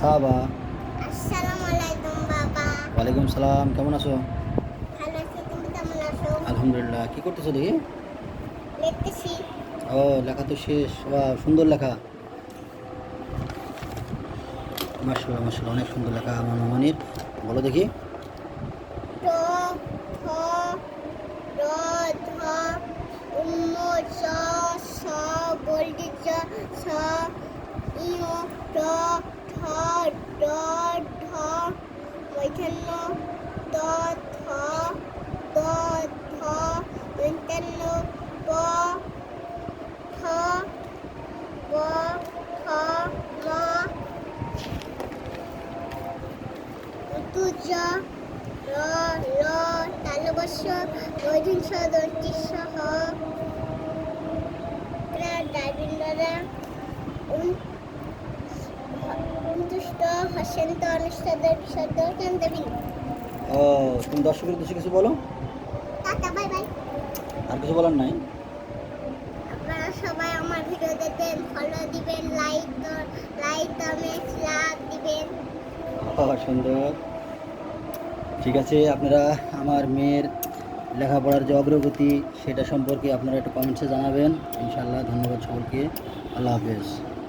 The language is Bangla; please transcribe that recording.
সাবা আসসালামু বাবা। ওয়ালাইকুম সালাম কেমন আছো? ভালো আছি তুমি কেমন আছো? আলহামদুলিল্লাহ। কি করতেছো দেখি? লিখতেছি। ও লেখা তো শেষ। বা সুন্দর লেখা। মাসাল্লাহ মাসাল্লাহ অনেক সুন্দর লেখা আমার মামনির বলো দেখি। ত থ দ ধ দন্তান্ন প ঠ প ঠ ম ঋতুজ র ল তালবস্য বৈধিংস দন্তিস্য হ ডাইবিন্দরা উন্তুষ্ট হসেন্ত অনুষ্ঠদের বিশদ কেন্দ্রবিন্দু ও তুমি দর্শকের উদ্দেশ্যে কিছু বলো? Tata bye bye. আর কিছু বলার নাই? আপনারা সবাই আমার ভিডিও ফলো দিবেন লাইক লাইক কমেন্ট লাভ দিবেন। ও সুন্দর। ঠিক আছে আপনারা আমার মেয়ের লেখাপড়ার যে অগ্রগতি সেটা সম্পর্কে আপনারা একটু কমেন্টসে জানাবেন। ইনশাআল্লাহ ধন্যবাদ সকলকে। আল্লাহ হাফেজ।